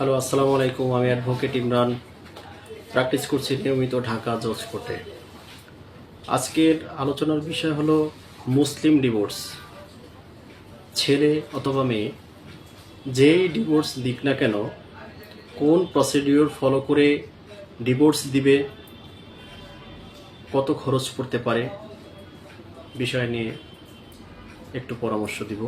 Hello, আসসালামু আলাইকুম। আমি অ্যাডভোকেট ইমরান। প্র্যাকটিস করছি নিয়মিত ঢাকা জজ কোর্টে। আজকের আলোচনার বিষয় হলো মুসলিম ডিভোর্স ছেলে অথবা মেয়ে, যেই ডিভোর্স দিক না কেন, কোন প্রসিডিওর ফলো করে ডিভোর্স দিবে, কত খরচ পড়তে পারে, বিষয় নিয়ে একটু পরামর্শ দিব।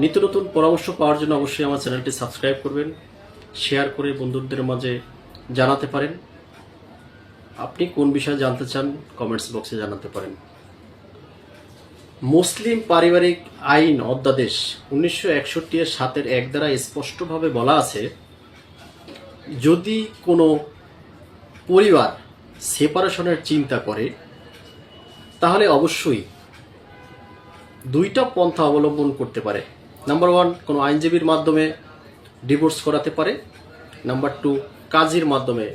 নিত্য নতুন পরামর্শ পাওয়ার জন্য অবশ্যই আমার চ্যানেলটি সাবস্ক্রাইব করবেন, শেয়ার করে বন্ধুদের মাঝে জানাতে পারেন। আপনি কোন বিষয়ে জানতে চান কমেন্টস বক্সে জানাতে পারেন। মুসলিম পারিবারিক আইন অধ্যাদেশ উনিশশো একষট্টি এর সাতের এক দ্বারা স্পষ্টভাবে বলা আছে, যদি কোনো পরিবার সেপারেশনের চিন্তা করে, তাহলে অবশ্যই দুইটা পন্থা অবলম্বন করতে পারে। নাম্বার ওয়ান কোনো আইনজীবীর মাধ্যমে ডিভোর্স করাতে পারে। নাম্বার টু কাজীর মাধ্যমে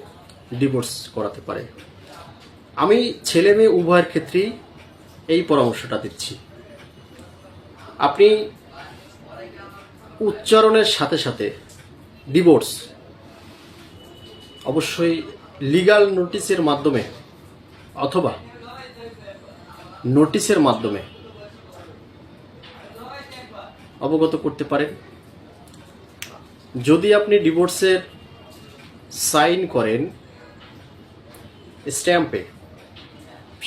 ডিভোর্স করাতে পারে। আমি ছেলে মেয়ে উভয়ের ক্ষেত্রেই এই পরামর্শটা দিচ্ছি। আপনি উচ্চারণের সাথে সাথে ডিভোর্স অবশ্যই লিগাল নোটিশের মাধ্যমে অথবা নোটিশের মাধ্যমে অবগত করতে পারেন। যদি আপনি ডিভোর্সের সাইন করেন স্ট্যাম্পে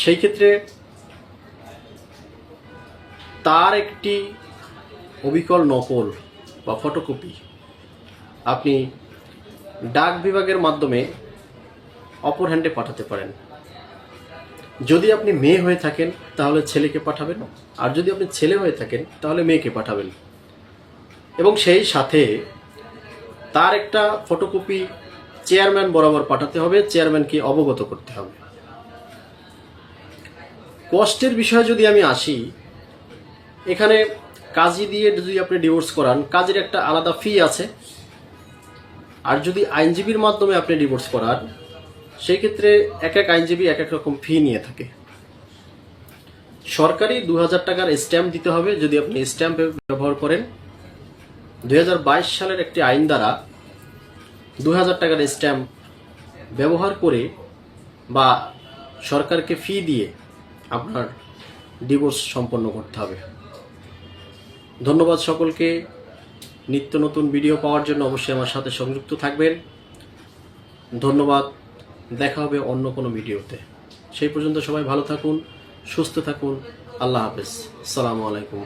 সেই ক্ষেত্রে তার একটি অবিকল নকল বা ফটোকপি আপনি ডাক বিভাগের মাধ্যমে অপর হ্যান্ডে পাঠাতে পারেন। যদি আপনি মেয়ে হয়ে থাকেন, তাহলে ছেলেকে পাঠাবেন। আর যদি আপনি ছেলে হয়ে থাকেন, তাহলে মেয়েকে পাঠাবেন। এবং সেই সাথে তার একটা ফটোকপি চেয়ারম্যান বরাবর পাঠাতে হবে, চেয়ারম্যানকে অবগত করতে হবে। কষ্টের বিষয়ে যদি আমি আসি, এখানে কাজী দিয়ে যদি আপনি ডিভোর্স করান, কাজের একটা আলাদা ফি আছে। আর যদি আইনজীবীর মাধ্যমে আপনি ডিভোর্স করান সেই ক্ষেত্রে এক এক আইনজীবী এক এক রকম ফি নিয়ে থাকে। সরকারি দু হাজার টাকার স্ট্যাম্প দিতে হবে যদি আপনি স্ট্যাম্প ব্যবহার করেন। দু হাজার বাইশ সালের একটি আইন দ্বারা দু হাজার টাকার স্ট্যাম্প ব্যবহার করে বা সরকারকে ফি দিয়ে আপনার ডিভোর্স সম্পন্ন করতে হবে। ধন্যবাদ সকলকে। নিত্য নতুন ভিডিও পাওয়ার জন্য অবশ্যই আমার সাথে সংযুক্ত থাকবেন। ধন্যবাদ। দেখা হবে অন্য কোনো ভিডিওতে। সেই পর্যন্ত সবাই ভালো থাকুন, সুস্থ থাকুন। আল্লাহ হাফেজ। সালামু আলাইকুম।